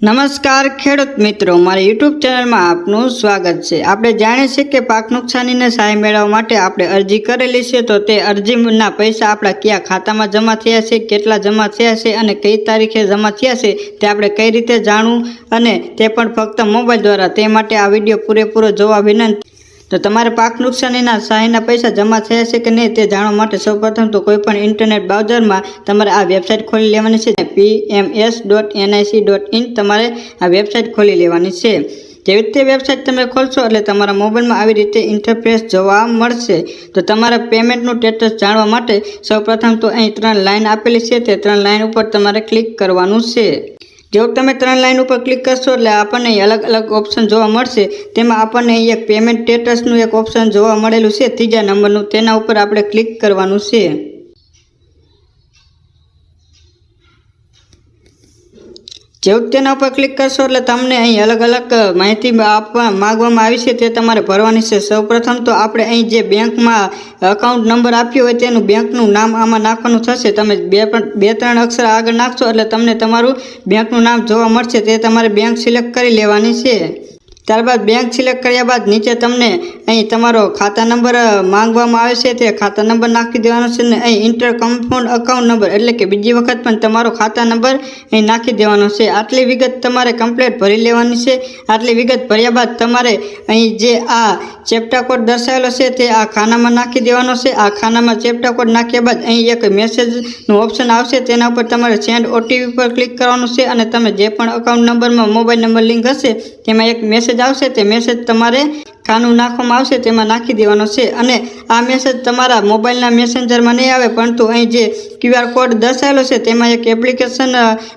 નમસ્કાર ખેડૂત મિત્રો, મારી યુટ્યુબ ચેનલમાં આપનું સ્વાગત છે. આપણે જાણીએ છીએ કે પાક નુકસાનીને સહાય મેળવવા માટે આપણે અરજી કરેલી છે, તો તે અરજીના પૈસા આપણા કયા ખાતામાં જમા થયા છે, કેટલા જમા થયા છે અને કઈ તારીખે જમા થયા છે, તે આપણે કઈ રીતે જાણવું અને તે પણ ફક્ત મોબાઈલ દ્વારા. તે માટે આ વીડિયો પૂરેપૂરો જોવા વિનંતી તો તમારે પાક નુકસાનીના સહાયના પૈસા જમા થયા છે કે નહીં તે જાણવા માટે સૌપ્રથમ તો કોઈ પણ ઇન્ટરનેટ બ્રાઉઝરમાં તમારે આ વેબસાઇટ ખોલી લેવાની છે. P M S dot NIC dot in તમારે આ વેબસાઇટ ખોલી લેવાની છે. જેવી રીતે વેબસાઇટ તમે ખોલશો એટલે તમારા મોબાઈલમાં આવી રીતે ઇન્ટરફેસ જોવા મળશે. તો તમારા પેમેન્ટનું સ્ટેટસ જાણવા માટે સૌપ્રથમ તો અહીં ત્રણ લાઇન આપેલી છે. તે ત્રણ લાઇન ઉપર તમારે ક્લિક કરવાનું છે. જેવું તમે ત્રણ લાઇન ઉપર ક્લિક કરશો એટલે આપણને અલગ અલગ ઓપ્શન જોવા મળશે. તેમાં આપણને એક પેમેન્ટ સ્ટેટસનું એક ઓપ્શન જોવા મળેલું છે. ત્રીજા નંબરનું, તેના ઉપર આપણે ક્લિક કરવાનું છે. જેવું તેના ઉપર ક્લિક કરશો એટલે તમને અહીં અલગ અલગ માહિતી આપવા માગવામાં આવી છે તે તમારે ભરવાની છે. સૌપ્રથમ તો આપણે અહીં જે બેંકમાં અકાઉન્ટ નંબર આપ્યો હોય તેનું બેંકનું નામ આમાં નાખવાનું થશે. તમે બે પણ, બે ત્રણ અક્ષર આગળ નાખશો એટલે તમને તમારું બેંકનું નામ જોવા મળશે. તે તમારે બેંક સિલેક્ટ કરી લેવાની છે. ત્યારબાદ બેંક સિલેક્ટ કર્યા બાદ નીચે તમને અહીં તમારો ખાતા નંબર માંગવામાં આવે છે તે ખાતા નંબર નાખી દેવાનો છે ને અહીં ઇન્ટર કમ્પાઉન્ડ અકાઉન્ટ નંબર એટલે કે બીજી વખત પણ તમારો ખાતા નંબર અહીં નાખી દેવાનો છે. આટલી વિગત તમારે કમ્પ્લેટ ભરી લેવાની છે. આટલી વિગત ભર્યા બાદ તમારે અહીં જે આ ચેપ્ટા કોડ દર્શાવેલો છે તે આ ખાનામાં નાખી દેવાનો છે. આ ખાનામાં ચેપ્ટા કોડ નાખ્યા બાદ અહીં એક મેસેજનું ઓપ્શન આવશે. તેના ઉપર તમારે સેન્ડ ઓટીપી પર ક્લિક કરવાનું છે અને તમે જે પણ અકાઉન્ટ નંબરમાં મોબાઈલ નંબર લિંક હશે, તેમાં એક મેસેજ આવશે તે મેસેજ તમારે ખાનું નાખવામાં આવશે તેમાં નાખી દેવાનો છે. અને આ મેસેજ તમારા મોબાઈલના મેસેન્જરમાં નહીં આવે, પરંતુ અહીં જે ક્યુઆર કોડ દર્શાવેલો છે, તેમાં એક એપ્લિકેશન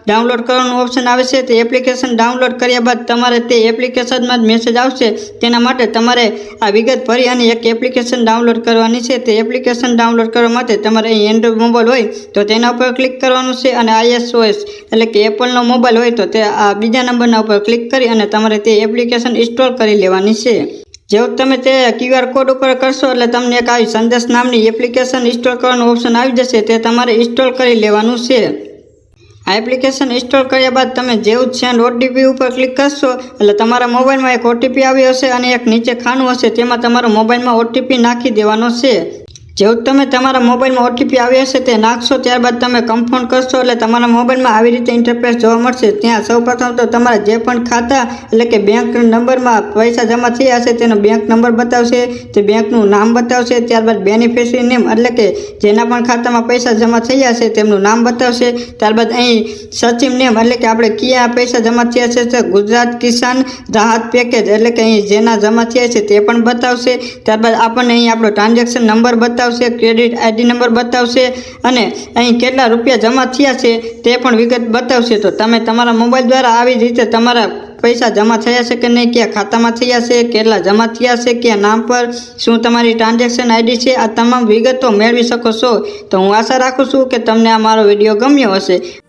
ડાઉનલોડ કરવાનું ઓપ્શન આવે છે. તે એપ્લિકેશન ડાઉનલોડ કર્યા બાદ તમારે તે એપ્લિકેશનમાં જ મેસેજ આવશે. તેના માટે તમારે આ વિગત ભરી અને એક એપ્લિકેશન ડાઉનલોડ કરવાની છે. તે એપ્લિકેશન ડાઉનલોડ કરવા માટે તમારે અહીં એન્ડ્રોઈડ મોબાઈલ હોય તો તેના ઉપર ક્લિક કરવાનું છે અને આઈએસઓએસ એટલે કે એપલનો મોબાઈલ હોય તો તે આ બીજા નંબરના ઉપર ક્લિક કરી અને તમારે તે એપ્લિકેશન ઇન્સ્ટોલ કરી લેવાની છે. જેવું તમે તે ક્યુઆર કોડ ઉપર કરશો એટલે તમને એક આવી સંદેશ નામની એપ્લિકેશન ઇન્સ્ટોલ કરવાનું ઓપ્શન આવી જશે. તે તમારે ઇન્સ્ટોલ કરી લેવાનું છે. આ એપ્લિકેશન ઇન્સ્ટોલ કર્યા બાદ તમે જેવું સેન્ડ ઓટીપી ઉપર ક્લિક કરશો એટલે તમારા મોબાઈલમાં એક ઓટીપી આવ્યો હશે અને એક નીચે ખાનું હશે. તેમાં તમારા મોબાઈલમાં ઓટીપી નાખી દેવાનો છે. જેવું તમે તમારા મોબાઈલમાં ઓટીપી આવી હશે, તે નાખશો, ત્યારબાદ તમે કન્ફર્મ કરશો, એટલે તમારા મોબાઈલમાં આવી રીતે ઇન્ટરફેસ જોવા મળશે. ત્યાં સૌપ્રથમ તો તમારા જે પણ ખાતા, એટલે કે બેંક નંબરમાં પૈસા જમા થયા હશે, તેનો બેંક નંબર બતાવશે, તે બેંકનું નામ બતાવશે, ત્યારબાદ બેનિફિશરી નેમ એટલે કે જેના પણ ખાતામાં પૈસા જમા થયા છે તેમનું નામ બતાવશે. ત્યારબાદ અહીં સચિવ નેમ એટલે કે આપણે કયા પૈસા જમા થયા છે ગુજરાત કિસાન રાહત પેકેજ એટલે કે અહીં જેના જમા થયા છે, તે પણ બતાવશે. ત્યારબાદ આપણને અહીં આપણો ટ્રાન્ઝેક્શન નંબર બતાવશે. ક્રેડિટ આઈડી નંબર બતાવશે અને અહીં કેટલા રૂપિયા જમા થયા છે તે પણ વિગત બતાવશે. તો તમે તમારા મોબાઈલ દ્વારા આવી રીતે તમારા પૈસા જમા થયા છે કે નહીં, ક્યાં ખાતામાં થયા છે, કેટલા જમા થયા છે, ક્યાં નામ પર, શું તમારી ટ્રાન્ઝેક્શન આઈડી છે, આ તમામ વિગતો મેળવી શકો છો. તો હું આશા રાખું છું કે તમને આ મારો વીડિયો ગમ્યો હશે.